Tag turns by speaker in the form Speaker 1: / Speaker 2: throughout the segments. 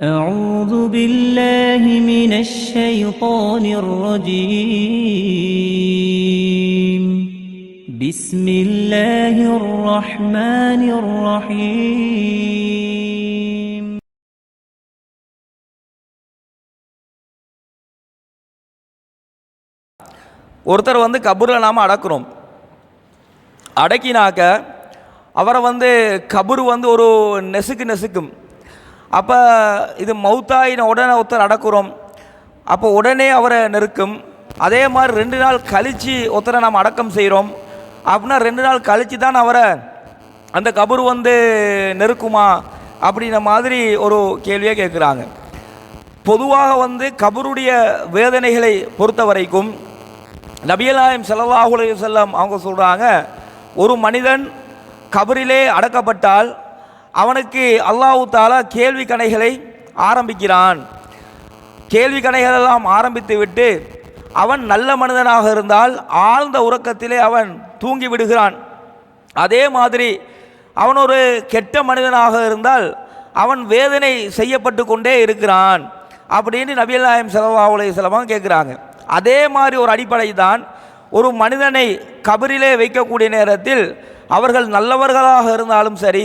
Speaker 1: أعوذ بالله من الشيطان الرجيم بسم الله الرحمن الرحيم
Speaker 2: ஒருத்தர் வந்து கபூரில் நாம் அடக்குறோம் அடக்கினாக்க அவரை வந்து கபூர் வந்து ஒரு நெசுக்கு நெசுக்கும் அப்போ இது மௌத்தாயின உடனே ஒருத்தர் அடக்குறோம் அப்போ உடனே அவரை நெருக்கும். அதே மாதிரி ரெண்டு நாள் கழித்து ஒருத்தரை நாம் அடக்கம் செய்கிறோம். அப்படின்னா ரெண்டு நாள் கழித்து தான் அவரை அந்த கபூர் வந்து நெருக்குமா அப்படின்ற மாதிரி ஒரு கேள்வியை கேட்குறாங்க. பொதுவாக வந்து கபருடைய வேதனைகளை பொறுத்த வரைக்கும் நபியலாயம் செலவாகுலையும் செல்லம் அவங்க சொல்கிறாங்க ஒரு மனிதன் கபரிலே அடக்கப்பட்டால் அவனுக்கு அல்லாஹு தாலா கேள்வி கணைகளை ஆரம்பிக்கிறான். கேள்வி கணைகளெல்லாம் ஆரம்பித்துவிட்டு ஆரம்பித்து விட்டு அவன் நல்ல மனிதனாக இருந்தால் ஆழ்ந்த உறக்கத்திலே அவன் தூங்கி விடுகிறான். அதே மாதிரி அவன் ஒரு கெட்ட மனிதனாக இருந்தால் அவன் வேதனை செய்யப்பட்டு கொண்டே இருக்கிறான் அப்படின்னு நபிகள் நாயம் ஸல்லல்லாஹு அலைஹி கேட்குறாங்க. அதே மாதிரி ஒரு அடிப்படை தான் ஒரு மனிதனை கபரிலே வைக்கக்கூடிய நேரத்தில் அவர்கள் நல்லவர்களாக இருந்தாலும் சரி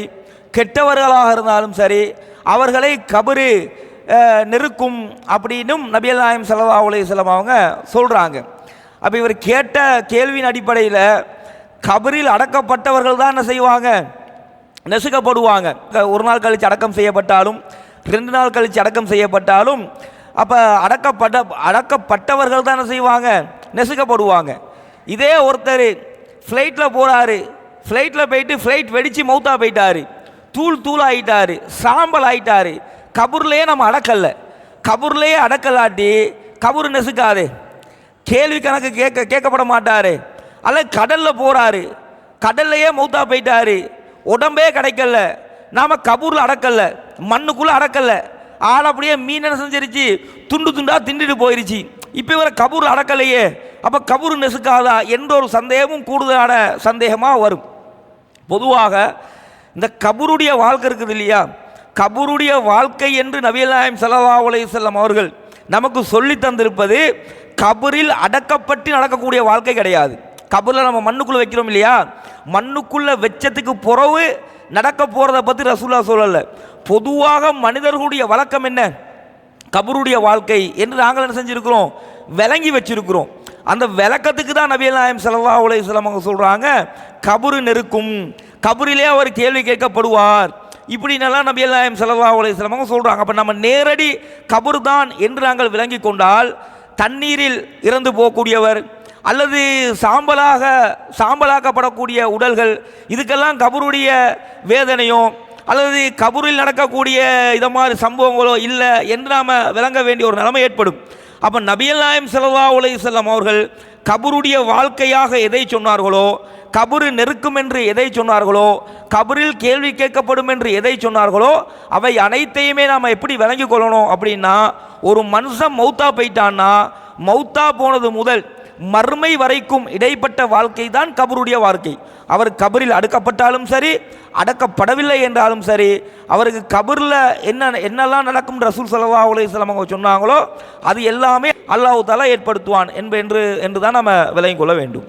Speaker 2: கெட்டவர்களாக இருந்தாலும் சரி அவர்களை கபரு நெருக்கும் அப்படின்னும் நபியல் நாயம் ஸல்லல்லாஹு அலைஹி அவங்க சொல்கிறாங்க அப்போ இவர் கேட்ட கேள்வியின் அடிப்படையில் கபரில் அடக்கப்பட்டவர்கள் தான் என்ன செய்வாங்க? நெசுக்கப்படுவாங்க. ஒரு நாள் கழித்து அடக்கம் செய்யப்பட்டாலும் ரெண்டு நாள் கழித்து அடக்கம் செய்யப்பட்டாலும் அப்போ அடக்கப்பட்ட அடக்கப்பட்டவர்கள் தான் என்ன செய்வாங்க? நெசுக்கப்படுவாங்க. இதே ஒருத்தர் ஃப்ளைட்டில் போகிறாரு ஃப்ளைட்டில் போயிட்டு ஃப்ளைட் வெடித்து மௌத்தாக போயிட்டாரு. தூள் தூள் ஆகிட்டாரு சாம்பல் ஆகிட்டாரு கபூர்லேயே நம்ம அடக்கல்ல. கபூர்லேயே அடக்கலாட்டி கபூர் நெசுக்காதே. கேள்வி கணக்கு கேட்க கேட்கப்பட மாட்டாரு. அல்ல கடலில் போகிறாரு கடல்லையே மௌத்தா போயிட்டாரு. உடம்பே கிடைக்கல நாம் கபூரில் அடக்கலை மண்ணுக்குள்ளே அடக்கலை ஆள் அப்படியே மீன் என்ன செஞ்சிருச்சு? துண்டு துண்டாக திண்டுட்டு போயிருச்சு. இப்போ இவரை கபூரில் அடக்கலையே. அப்போ கபூர் நெசுக்காதா? என்ற ஒரு சந்தேகமும் கூடுதலான சந்தேகமாக வரும். பொதுவாக இந்த கபூருடைய வாழ்க்கை இருக்குது இல்லையா? கபூருடைய வாழ்க்கை என்று நபிகள் நாயம் ஸல்லல்லாஹு செல்லம் அவர்கள் நமக்கு சொல்லி தந்திருப்பது கபரில் அடக்கப்பட்டு நடக்கக்கூடிய வாழ்க்கை கிடையாது. கபரில் நம்ம மண்ணுக்குள்ளே வைக்கிறோம் இல்லையா? மண்ணுக்குள்ளே வெச்சத்துக்கு புறவு நடக்க போகிறத பற்றி ரசூல்லா சொல்லலை. பொதுவாக மனிதர்களுடைய வழக்கம் என்ன? கபருடைய வாழ்க்கை என்று நாங்கள் என்ன செஞ்சுருக்கிறோம்? விளங்கி வச்சிருக்கிறோம். அந்த விளக்கத்துக்கு தான் நபிகள் நாயம் ஸல்லல்லாஹு அலைஹி அவங்க சொல்கிறாங்க கபரு நெருக்கும். கபரிலே அவர் கேள்வி கேட்கப்படுவார். இப்படின்னெல்லாம் நல்லா நாயம் ஸல்லல்லாஹு அலைஹி வஸல்லம் அவங்க சொல்கிறாங்க அப்போ நம்ம நேரடி கபர் தான் என்று நாங்கள் விளங்கி கொண்டால் தண்ணீரில் இறந்து போகக்கூடியவர் அல்லது சாம்பலாக சாம்பலாக்கப்படக்கூடிய உடல்கள் இதுக்கெல்லாம் கபருடைய வேதனையோ அல்லது கபூரில் நடக்கக்கூடிய இதை மாதிரி சம்பவங்களோ இல்லை என்று நாம் விளங்க வேண்டிய ஒரு நிலைமை ஏற்படும். அப்போ நபியல் நாயம் செல்லா உலகி செல்லம் அவர்கள் கபருடைய வாழ்க்கையாக எதை சொன்னார்களோ கபரு நெருக்கும் என்று எதை சொன்னார்களோ கபரில் கேள்வி கேட்கப்படும் என்று எதை சொன்னார்களோ அவை அனைத்தையுமே நாம் எப்படி விளங்கிக் கொள்ளணும் அப்படின்னா ஒரு மனுஷன் மௌத்தா போயிட்டான்னா மௌத்தா போனது முதல் மறுமை வரைக்கும் இடைப்பட்ட வாழ்க்கை தான் கபருடைய வாழ்க்கை. அவர் கபரில் அடுக்கப்பட்டாலும் சரி அடக்கப்படவில்லை என்றாலும் சரி அவருக்கு கபரில் என்ன என்னெல்லாம் நடக்கும் ரசூல் சலவா உலக வஸல்லம் அவங்க சொன்னாங்களோ அது எல்லாமே அல்லாஹு தாலா ஏற்படுத்துவான் என்ப- என்று என்று தான் நம்ம விளங்கிக் கொள்ள வேண்டும்.